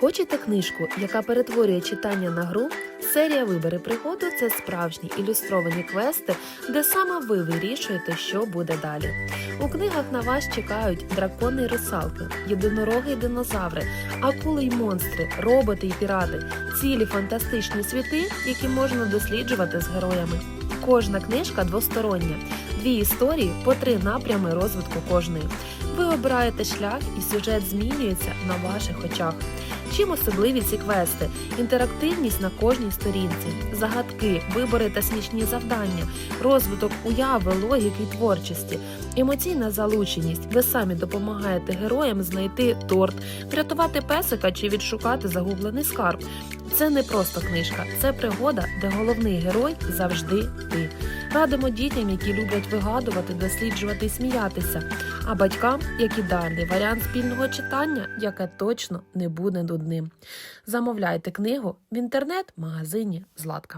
Хочете книжку, яка перетворює читання на гру? Серія Вибери пригоду це справжні ілюстровані квести, де саме ви вирішуєте, що буде далі. У книгах на вас чекають дракони й русалки, єдинороги й динозаври, акули й монстри, роботи й пірати, цілі фантастичні світи, які можна досліджувати з героями. Кожна книжка двостороння, дві історії по три напрями розвитку кожної. Ви обираєте шлях, і сюжет змінюється на ваших очах. Чим особливі ці квести? Інтерактивність на кожній сторінці, загадки, вибори та смішні завдання, розвиток уяви, логіки творчості, емоційна залученість. Ви самі допомагаєте героям знайти торт, врятувати песика чи відшукати загублений скарб. Це не просто книжка, це пригода, де головний герой завжди ти. Радимо дітям, які люблять вигадувати, досліджувати і сміятися, а батькам як ідеальний варіант спільного читання, яке точно не буде нудним. Замовляйте книгу в інтернет-магазині Златка.